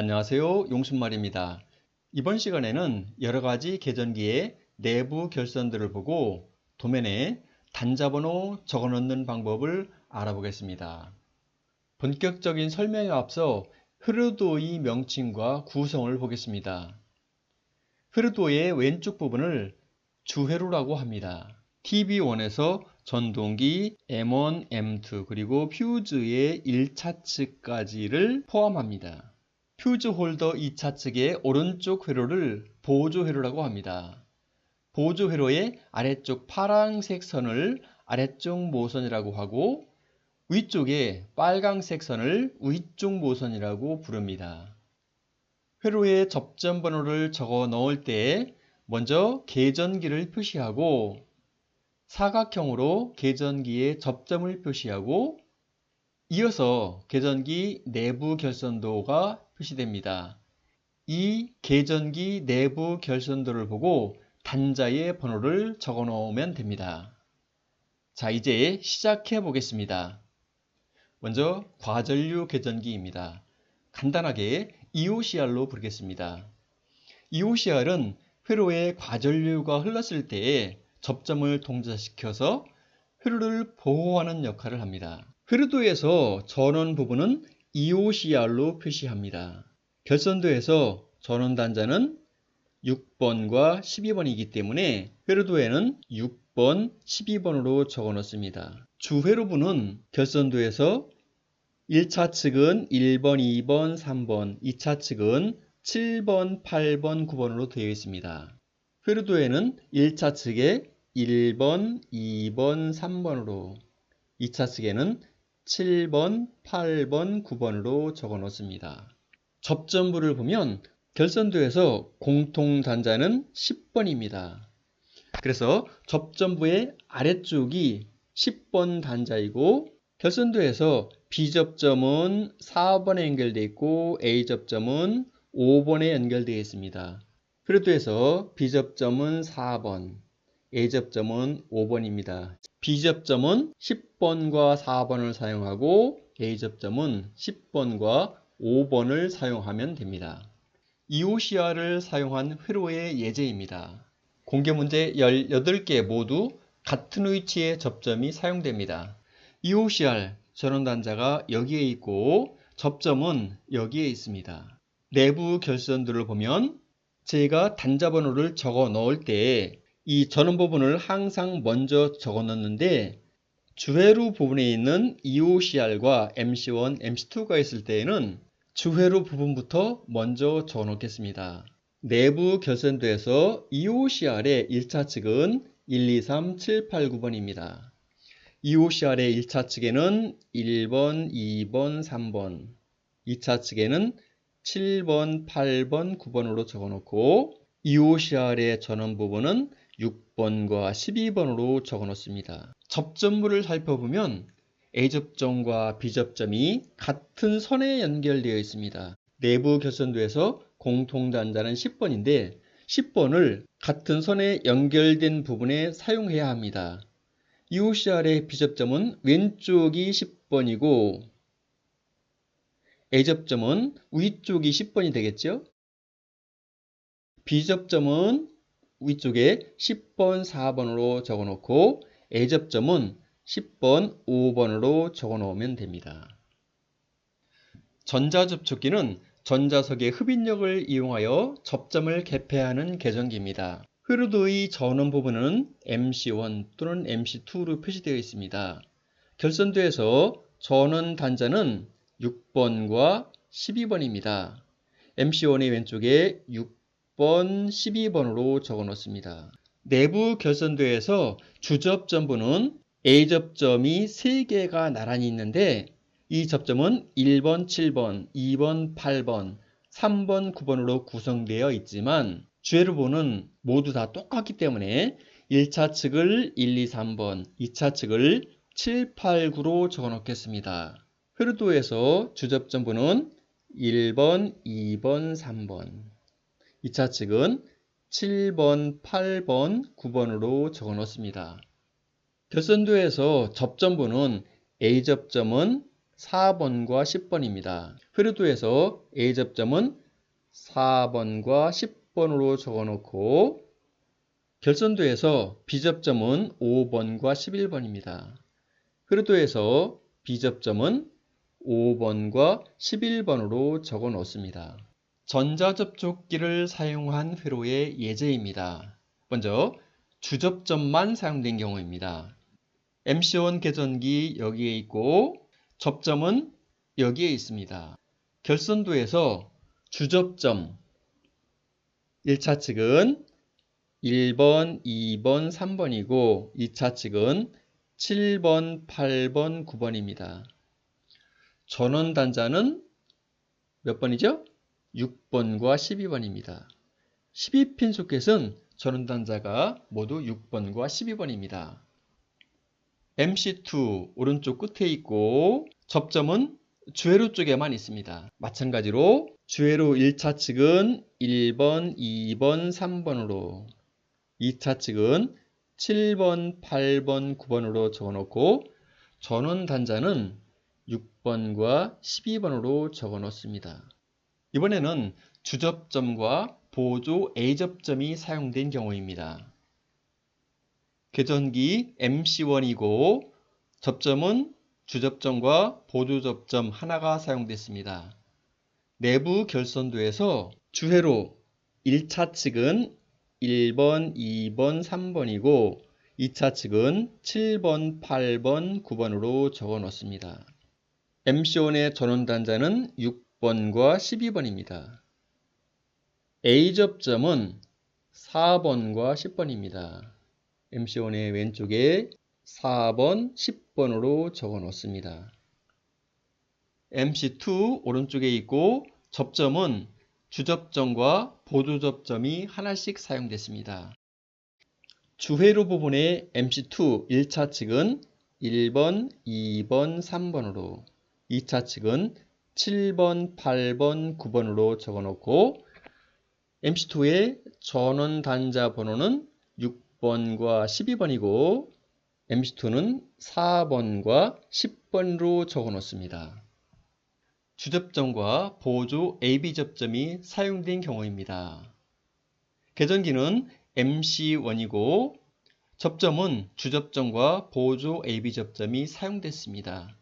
안녕하세요. 용순말입니다. 이번 시간에는 여러 가지 계전기의 내부 결선들을 보고 도면에 단자번호 적어 넣는 방법을 알아보겠습니다. 본격적인 설명에 앞서 흐르도의 명칭과 구성을 보겠습니다. 흐르도의 왼쪽 부분을 주회로라고 합니다. TB1에서 전동기 M1, M2 그리고 퓨즈의 1차 측까지를 포함합니다. 퓨즈 홀더 2차 측의 오른쪽 회로를 보조 회로라고 합니다. 보조 회로의 아래쪽 파란색 선을 아래쪽 모선이라고 하고 위쪽에 빨강색 선을 위쪽 모선이라고 부릅니다. 회로의 접점 번호를 적어 넣을 때 먼저 계전기를 표시하고 사각형으로 계전기의 접점을 표시하고 이어서 계전기 내부 결선도가 표시됩니다. 이 계전기 내부 결선도를 보고 단자의 번호를 적어 놓으면 됩니다. 자, 이제 시작해 보겠습니다. 먼저 과전류 계전기입니다. 간단하게 EOCR로 부르겠습니다. EOCR은 회로에 과전류가 흘렀을 때에 접점을 동작시켜서 회로를 보호하는 역할을 합니다. 회로도에서 전원 부분은 EOCR로 표시합니다. 결선도에서 전원 단자는 6번과 12번이기 때문에 회로도에는 6번, 12번으로 적어 놓습니다. 주회로부는 결선도에서 1차 측은 1번, 2번, 3번, 2차 측은 7번, 8번, 9번으로 되어 있습니다. 회로도에는 1차 측에 1번, 2번, 3번으로 2차 측에는 7번, 8번, 9번으로 적어 놓습니다. 접점부를 보면 결선도에서 공통 단자는 10번입니다. 그래서 접점부의 아래쪽이 10번 단자이고 결선도에서 B접점은 4번에 연결되어 있고 A접점은 5번에 연결되어 있습니다. 회로도에서 B접점은 4번, A접점은 5번입니다. B접점은 10번과 4번을 사용하고 A접점은 10번과 5번을 사용하면 됩니다. EOCR을 사용한 회로의 예제입니다. 공개 문제 18개 모두 같은 위치의 접점이 사용됩니다. EOCR 전원단자가 여기에 있고 접점은 여기에 있습니다. 내부 결선들을 보면 제가 단자 번호를 적어 넣을 때 이 전원 부분을 항상 먼저 적어 넣는데 주회로 부분에 있는 EOCR과 MC1, MC2가 있을 때에는 주회로 부분부터 먼저 적어 놓겠습니다. 내부 결선도에서 EOCR의 1차 측은 1, 2, 3, 7, 8, 9번입니다. EOCR의 1차 측에는 1번, 2번, 3번, 2차 측에는 7번, 8번, 9번으로 적어 놓고 EOCR의 전원 부분은 6 번과 12번으로 적어 놓습니다. 접점부를 살펴보면 A접점과 B접점이 같은 선에 연결되어 있습니다. 내부 결선도에서 공통단자는 10번인데 10번을 같은 선에 연결된 부분에 사용해야 합니다. EOCR의 B접점은 왼쪽이 10번이고 A접점은 위쪽이 10번이 되겠죠? B접점은 위쪽에 10번, 4번으로 적어 놓고 A접점은 10번, 5번으로 적어 놓으면 됩니다. 전자접촉기는 전자석의 흡인력을 이용하여 접점을 개폐하는 계전기입니다. 흐르도의 전원 부분은 MC1 또는 MC2로 표시되어 있습니다. 결선도에서 전원 단자는 6번과 12번입니다. MC1의 왼쪽에 6 번, 12번으로 적어 놓습니다. 내부 결선도에서 주접점부는 A접점이 3개가 나란히 있는데 이 접점은 1번, 7번, 2번, 8번, 3번, 9번으로 구성되어 있지만 주회로보는 모두 다 똑같기 때문에 1차 측을 1, 2, 3번, 2차 측을 7, 8, 9로 적어 놓겠습니다. 회로도에서 주접점부는 1번, 2번, 3번, 2차 측은 7번, 8번, 9번으로 적어 놓습니다. 결선도에서 접점부는 A접점은 4번과 10번입니다. 흐르도에서 A 접점은 4번과 10번으로 적어 놓고 결선도에서 B 접점은 5번과 11번입니다. 흐르도에서 B 접점은 5번과 11번으로 적어 놓습니다. 전자접촉기를 사용한 회로의 예제입니다. 먼저 주접점만 사용된 경우입니다. MC1 계전기 여기에 있고 접점은 여기에 있습니다. 결선도에서 주접점 1차 측은 1번, 2번, 3번이고 2차 측은 7번, 8번, 9번입니다. 전원 단자는 몇 번이죠? 6번과 12번입니다. 12핀 소켓은 전원 단자가 모두 6번과 12번입니다. MC2 오른쪽 끝에 있고 접점은 주회로 쪽에만 있습니다. 마찬가지로 주회로 1차 측은 1번, 2번, 3번으로 2차 측은 7번, 8번, 9번으로 적어놓고 전원 단자는 6번과 12번으로 적어 놓습니다. 이번에는 주접점과 보조 A접점이 사용된 경우입니다. 계전기 MC1이고 접점은 주접점과 보조접점 하나가 사용됐습니다. 내부 결선도에서 주회로 1차 측은 1번, 2번, 3번이고 2차 측은 7번, 8번, 9번으로 적어 놓습니다. MC1의 전원단자는 6 번과 12번입니다. A접점은 4번과 10번입니다. MC1의 왼쪽에 4번, 10번으로 적어 놓습니다. MC2 오른쪽에 있고 접점은 주접점과 보조접점이 하나씩 사용됐습니다. 주회로 부분의 MC2 1차 측은 1번, 2번, 3번으로 2차 측은 7번, 8번, 9번으로 적어놓고 MC2의 전원 단자 번호는 6번과 12번이고 MC2는 4번과 10번으로 적어 놓습니다. 주접점과 보조 AB 접점이 사용된 경우입니다. 계전기는 MC1이고 접점은 주접점과 보조 AB 접점이 사용됐습니다.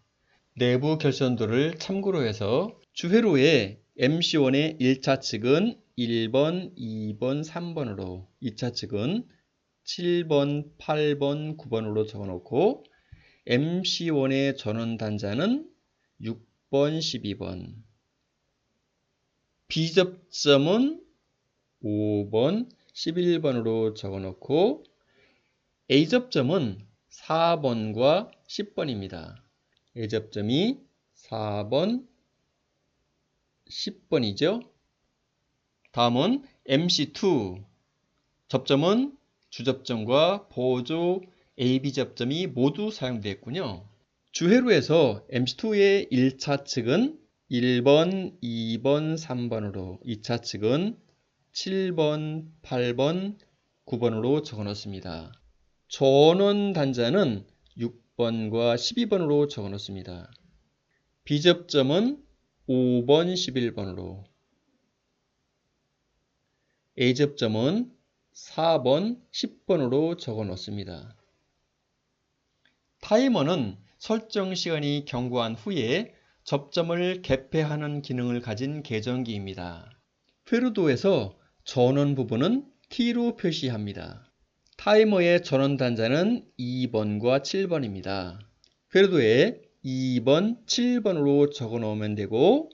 내부 결선도를 참고로 해서 주회로의 MC1의 1차 측은 1번, 2번, 3번으로 2차 측은 7번, 8번, 9번으로 적어놓고 MC1의 전원 단자는 6번, 12번 B접점은 5번, 11번으로 적어놓고 A접점은 4번과 10번입니다. A접점이 4번, 10번이죠. 다음은 MC2 접점은 주접점과 보조 AB 접점이 모두 사용되었군요. 주회로에서 MC2의 1차 측은 1번, 2번, 3번으로 2차 측은 7번, 8번, 9번으로 적어 놓습니다. 전원 단자는 6 번과 12번으로 적어 놓습니다. 비접점은 5번, 11번으로 A접점은 4번, 10번으로 적어 놓습니다. 타이머는 설정 시간이 경과한 후에 접점을 개폐하는 기능을 가진 계정기입니다. 페르도에서 전원 부분은 T로 표시합니다. 타이머의 전원 단자는 2번과 7번입니다. 페르도에 2번, 7번으로 적어 놓으면 되고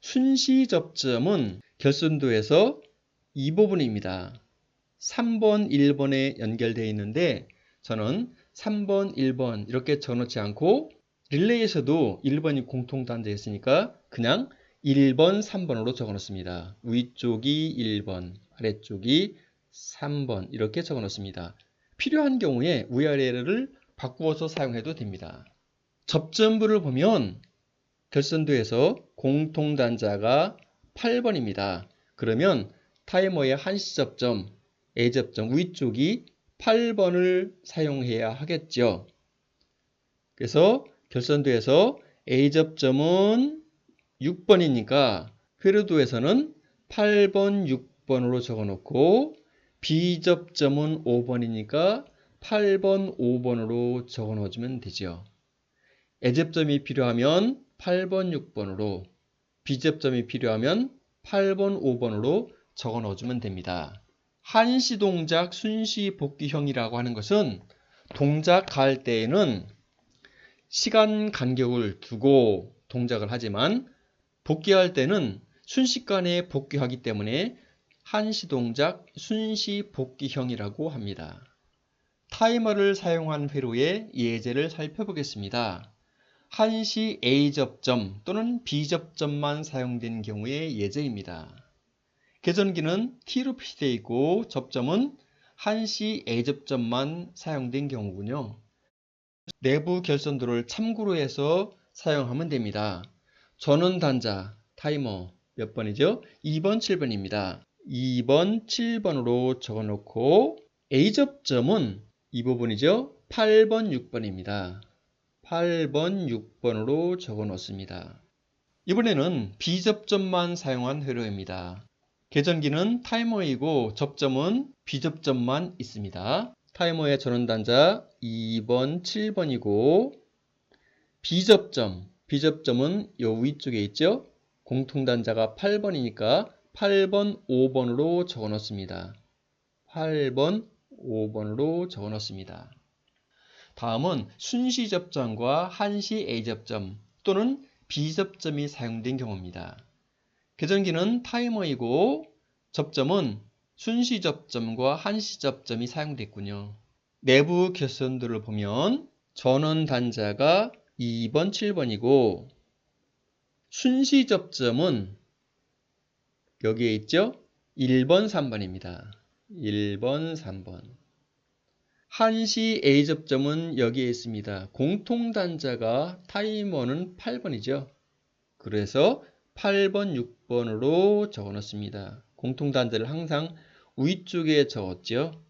순시 접점은 결선도에서 이 부분입니다. 3번, 1번에 연결되어 있는데 저는 3번, 1번 이렇게 적어놓지 않고 릴레이에서도 1번이 공통 단자 있으니까 그냥 1번, 3번으로 적어놓습니다. 위쪽이 1번, 아래쪽이 3번 이렇게 적어 놓습니다. 필요한 경우에 위아래를 바꾸어서 사용해도 됩니다. 접점부를 보면 결선도에서 공통단자가 8번입니다. 그러면 타이머의 한시 접점, A 접점 위쪽이 8번을 사용해야 하겠죠. 그래서 결선도에서 A 접점은 6번이니까 회로도에서는 8번, 6번으로 적어놓고 B 접점은 5번이니까 8번, 5번으로 적어놓으면 되죠. A접점이 필요하면 8번, 6번으로 B접점이 필요하면 8번, 5번으로 적어 넣어주면 됩니다. 한시 동작 순시 복귀형이라고 하는 것은 동작할 때에는 시간 간격을 두고 동작을 하지만 복귀할 때는 순식간에 복귀하기 때문에 한시 동작 순시 복귀형이라고 합니다. 타이머를 사용한 회로의 예제를 살펴보겠습니다. 한시 A 접점 또는 B 접점만 사용된 경우의 예제입니다. 계전기는 T로 표시되어 있고 접점은 한시 A 접점만 사용된 경우군요. 내부 결선도를 참고로 해서 사용하면 됩니다. 전원 단자 타이머 몇 번이죠? 2번, 7번입니다. 2번, 7번으로 적어놓고 A 접점은 이 부분이죠? 8번, 6번입니다. 8번, 6번으로 적어 놓습니다. 이번에는 비접점만 사용한 회로입니다. 계전기는 타이머이고 접점은 비접점만 있습니다. 타이머의 전원단자 2번, 7번이고 비접점, 비접점은 요 위쪽에 있죠? 공통단자가 8번이니까 8번, 5번으로 적어 놓습니다. 8번, 5번으로 적어 놓습니다. 다음은 순시 접점과 한시 A 접점 또는 B 접점이 사용된 경우입니다. 계전기는 타이머이고 접점은 순시 접점과 한시 접점이 사용됐군요. 내부 결선도를 보면 전원 단자가 2번, 7번이고 순시 접점은 여기에 있죠? 1번, 3번입니다. 1번, 3번. 한시 A 접점은 여기에 있습니다. 공통 단자가 타이머는 8번이죠. 그래서 8번, 6번으로 적어 놓습니다. 공통 단자를 항상 위쪽에 적었죠.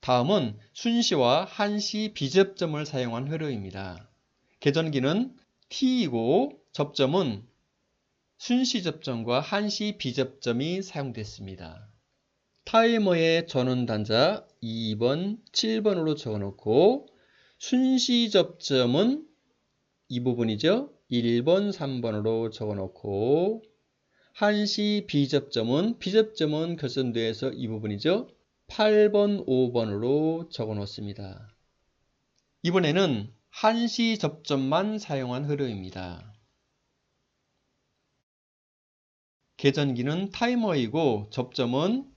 다음은 순시와 한시 비접점을 사용한 회로입니다. 계전기는 T이고 접점은 순시 접점과 한시 비접점이 사용됐습니다. 타이머의 전원 단자 2번, 7번으로 적어놓고 순시 접점은 이 부분이죠. 1번, 3번으로 적어놓고 한시 비접점은 비접점은 결선도에서 이 부분이죠. 8번, 5번으로 적어놓습니다. 이번에는 한시 접점만 사용한 흐름입니다. 계전기는 타이머이고 접점은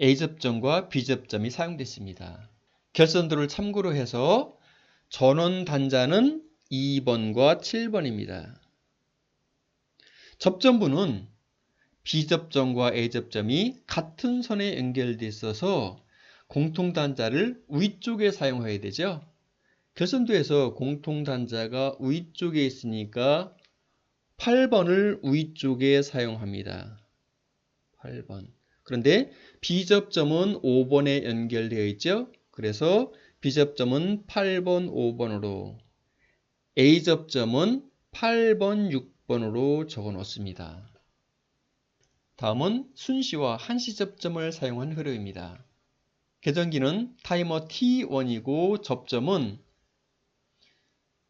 A접점과 B접점이 사용됐습니다. 결선도를 참고로 해서 전원 단자는 2번과 7번입니다. 접점부는 B접점과 A접점이 같은 선에 연결되어 있어서 공통단자를 위쪽에 사용해야 되죠. 결선도에서 공통단자가 위쪽에 있으니까 8번을 위쪽에 사용합니다. 8번. 그런데 B접점은 5번에 연결되어 있죠. 그래서 B접점은 8번, 5번으로 A접점은 8번, 6번으로 적어 놓습니다. 다음은 순시와 한시 접점을 사용한 흐름입니다. 계전기는 타이머 T1이고 접점은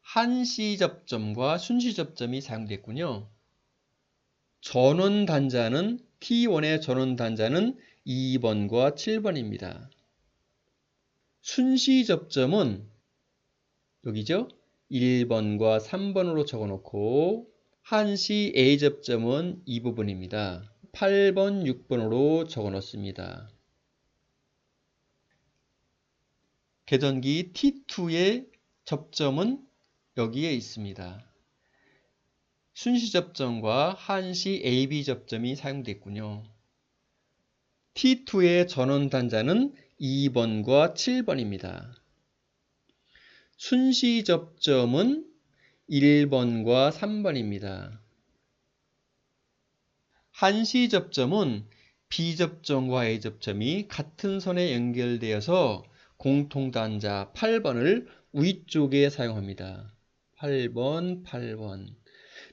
한시 접점과 순시 접점이 사용됐군요. 전원 단자는 T1의 전원 단자는 2번과 7번입니다. 순시 접점은 여기죠? 1번과 3번으로 적어 놓고 한시 A 접점은 이 부분입니다. 8번, 6번으로 적어 놓습니다. 계전기 T2의 접점은 여기에 있습니다. 순시 접점과 한시 AB 접점이 사용됐군요. T2의 전원 단자는 2번과 7번입니다. 순시 접점은 1번과 3번입니다. 한시 접점은 B 접점과 A 접점이 같은 선에 연결되어서 공통 단자 8번을 위쪽에 사용합니다. 8번, 8번.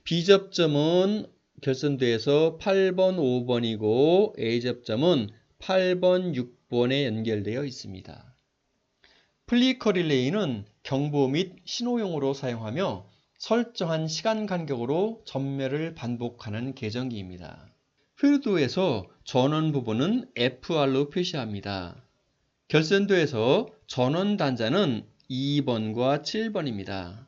B접점은 결선도에서 8번, 5번이고 A접점은 8번, 6번에 연결되어 있습니다. 플리커 릴레이는 경보 및 신호용으로 사용하며 설정한 시간 간격으로 전멸을 반복하는 계정기입니다. 휘르도에서 전원 부분은 FR로 표시합니다. 결선도에서 전원 단자는 2번과 7번입니다.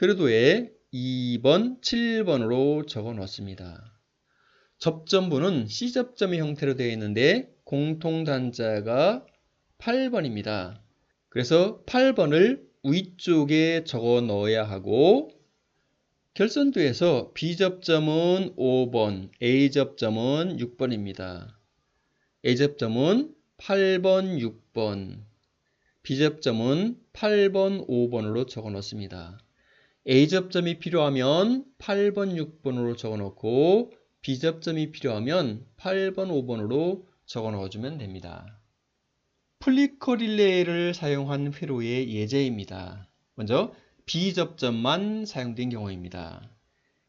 휘르도에 2번, 7번으로 적어 놓습니다. 접점부는 C접점의 형태로 되어 있는데 공통 단자가 8번입니다. 그래서 8번을 위쪽에 적어 넣어야 하고 결선도에서 B접점은 5번, A접점은 6번입니다. A접점은 8번, 6번, B접점은 8번, 5번으로 적어 놓습니다. A접점이 필요하면 8번, 6번으로 적어 놓고 B접점이 필요하면 8번, 5번으로 적어 넣어주면 됩니다. 플리커 릴레이를 사용한 회로의 예제입니다. 먼저 B접점만 사용된 경우입니다.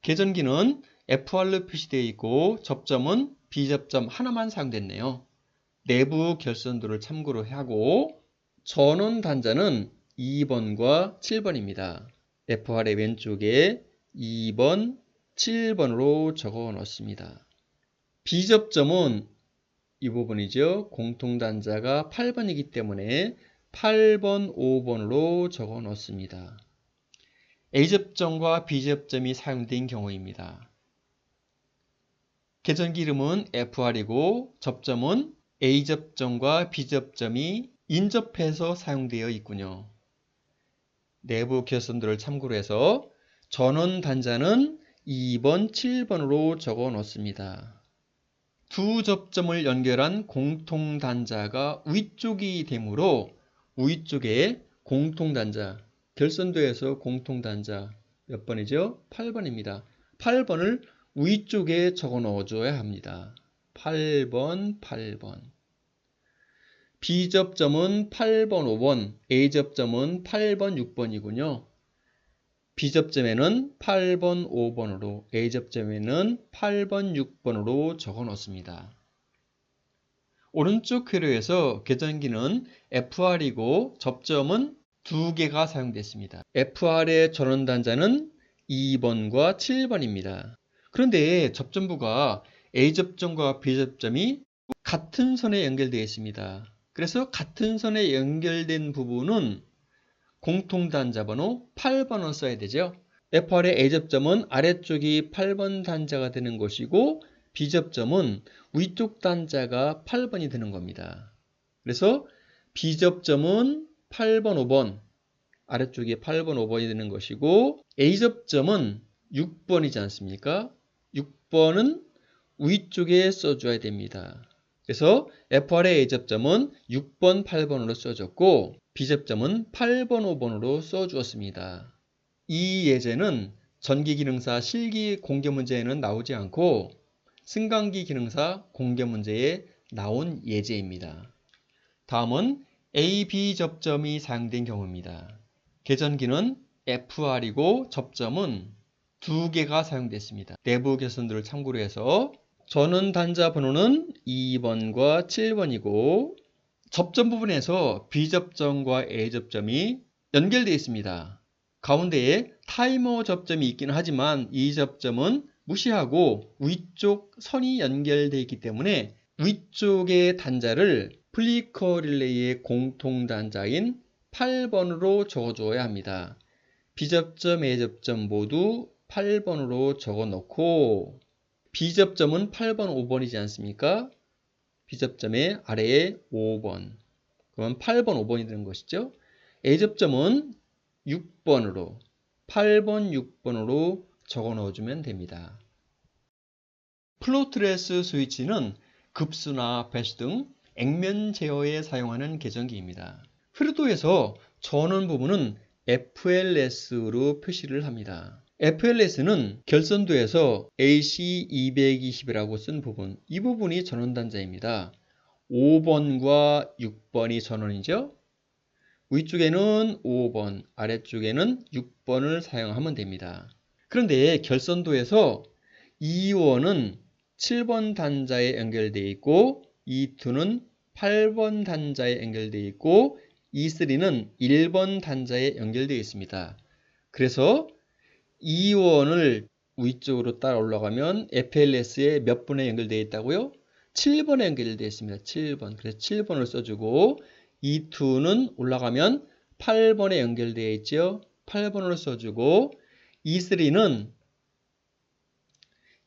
계전기는 FR로 표시되어 있고 접점은 B접점 하나만 사용됐네요. 내부 결선도를 참고로 하고 전원 단자는 2번과 7번입니다. FR의 왼쪽에 2번, 7번으로 적어 넣습니다. B접점은 이 부분이죠. 공통 단자가 8번이기 때문에 8번, 5번으로 적어 넣습니다. A접점과 B접점이 사용된 경우입니다. 계전기 이름은 FR이고 접점은 A접점과 B접점이 인접해서 사용되어 있군요. 내부 결선도를 참고로 해서 전원 단자는 2번, 7번으로 적어 놓습니다. 두 접점을 연결한 공통 단자가 위쪽이 되므로 위쪽에 공통 단자, 결선도에서 공통 단자 몇 번이죠? 8번입니다. 8번을 위쪽에 적어 넣어줘야 합니다. 8번, 8번. B접점은 8번, 5번, A접점은 8번, 6번이군요. B접점에는 8번, 5번으로, A접점에는 8번, 6번으로 적어 놓습니다. 오른쪽 회로에서 계전기는 FR이고 접점은 두 개가 사용됐습니다. FR의 전원 단자는 2번과 7번입니다. 그런데 접점부가 A접점과 B접점이 같은 선에 연결되어 있습니다. 그래서 같은 선에 연결된 부분은 공통 단 자 번호 8번을 써야 되죠. FR의 A접점은 아래쪽이 8번 단자가 되는 것이고 B접점은 위쪽 단자가 8번이 되는 겁니다. 그래서 B접점은 8번, 5번 아래쪽에 8번, 5번이 되는 것이고 A접점은 6번이지 않습니까? 6번은 위쪽에 써줘야 됩니다. 그래서 FR의 A접점은 6번, 8번으로 써졌고 B접점은 8번, 5번으로 써주었습니다. 이 예제는 전기 기능사 실기 공개 문제에는 나오지 않고 승강기 기능사 공개 문제에 나온 예제입니다. 다음은 A, B 접점이 사용된 경우입니다. 계전기는 FR이고 접점은 두 개가 사용됐습니다. 내부 개선들을 참고로 해서 전원 단자 번호는 2번과 7번이고 접점 부분에서 B접점과 A접점이 연결되어 있습니다. 가운데에 타이머 접점이 있긴 하지만 이 접점은 무시하고 위쪽 선이 연결되어 있기 때문에 위쪽의 단자를 플리커 릴레이의 공통 단자인 8번으로 적어줘야 합니다. B접점, A접점 모두 8번으로 적어 놓고 B접점은 8번, 5번이지 않습니까? B접점의 아래에 5번. 그러면 8번, 5번이 되는 것이죠. A접점은 6번으로 8번, 6번으로 적어 넣어주면 됩니다. 플로트레스 스위치는 급수나 배수 등 액면 제어에 사용하는 계전기입니다. 흐르도에서 전원 부분은 FLS로 표시를 합니다. FLS는 결선도에서 AC220이라고 쓴 부분, 이 부분이 전원 단자입니다. 5번과 6번이 전원이죠. 위쪽에는 5번, 아래쪽에는 6번을 사용하면 됩니다. 그런데 결선도에서 E1은 7번 단자에 연결되어 있고 E2는 8번 단자에 연결되어 있고 E3는 1번 단자에 연결되어 있습니다. 그래서 E1을 위쪽으로 따라 올라가면 FLS에 몇 번에 연결되어 있다고요? 7번에 연결되어 있습니다. 7번. 그래서 7번을 써주고 E2는 올라가면 8번에 연결되어 있죠. 8번을 써주고 E3는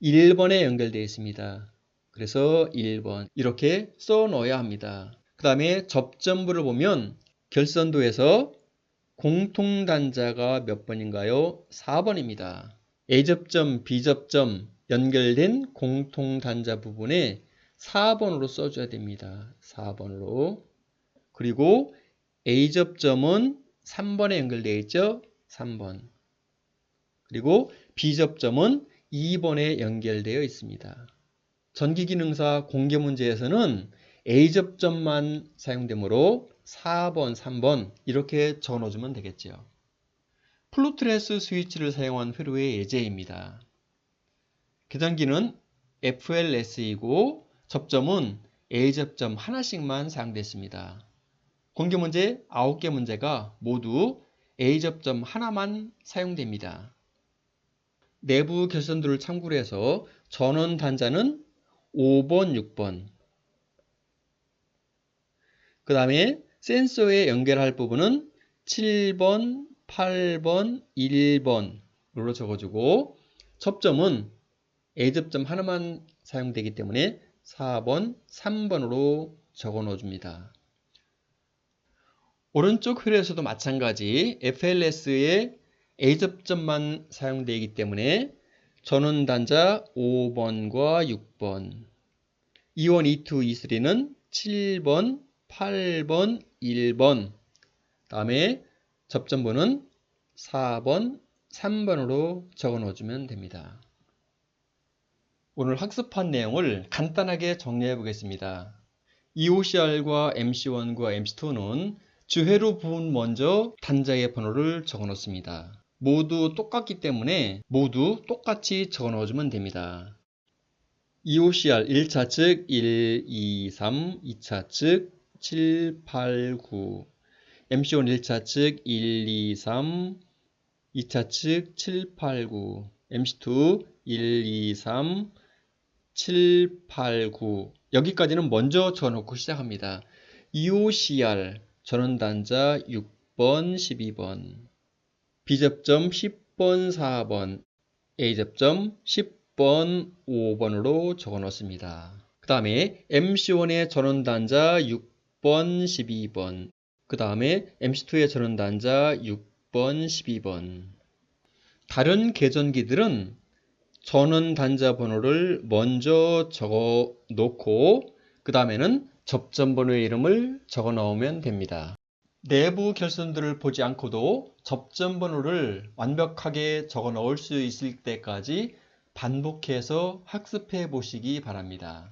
1번에 연결되어 있습니다. 그래서 1번 이렇게 써 넣어야 합니다. 그 다음에 접점부를 보면 결선도에서 공통단자가 몇 번인가요? 4번입니다. A접점, B접점 연결된 공통단자 부분에 4번으로 써줘야 됩니다. 4번으로. 그리고 A접점은 3번에 연결되어 있죠? 3번. 그리고 B접점은 2번에 연결되어 있습니다. 전기기능사 공개 문제에서는 A접점만 사용되므로 4번, 3번 이렇게 적어주면 되겠죠. 플루트레스 스위치를 사용한 회로의 예제입니다. 계전기는 FLS이고 접점은 A접점 하나씩만 사용됐습니다. 공개 문제 9개 문제가 모두 A접점 하나만 사용됩니다. 내부 결선도를 참고로 해서 전원 단자는 5번, 6번. 그 다음에 센서에 연결할 부분은 7번, 8번, 1번으로 적어주고 접점은 A접점 하나만 사용되기 때문에 4번, 3번으로 적어 넣어줍니다. 오른쪽 회로에서도 마찬가지 FLS에 A접점만 사용되기 때문에 전원 단자 5번과 6번, E1, E2, E3는 7번, 8번, 1번, 다음에 접점부는 4번, 3번으로 적어 넣어주면 됩니다. 오늘 학습한 내용을 간단하게 정리해 보겠습니다. EOCR과 MC1과 MC2는 주회로 부분 먼저 단자의 번호를 적어 놓습니다. 모두 똑같기 때문에 모두 똑같이 적어 넣어주면 됩니다. EOCR 1차 측 1, 2, 3, 2차 측 7, 8, 9 MC1 1차 측 1, 2, 3 2차 측 7, 8, 9 MC2 1, 2, 3 7, 8, 9 여기까지는 먼저 적어놓고 시작합니다. EOCR 전원단자 6번, 12번. B접점 10번, 4번. A접점 10번, 5번으로 적어 놓습니다. 그 다음에 MC1의 전원단자 6번, 12번 그 다음에 MC2의 전원 단자 6번, 12번 다른 계전기들은 전원 단자 번호를 먼저 적어 놓고 그 다음에는 접점 번호의 이름을 적어 넣으면 됩니다. 내부 결선들을 보지 않고도 접점 번호를 완벽하게 적어 넣을 수 있을 때까지 반복해서 학습해 보시기 바랍니다.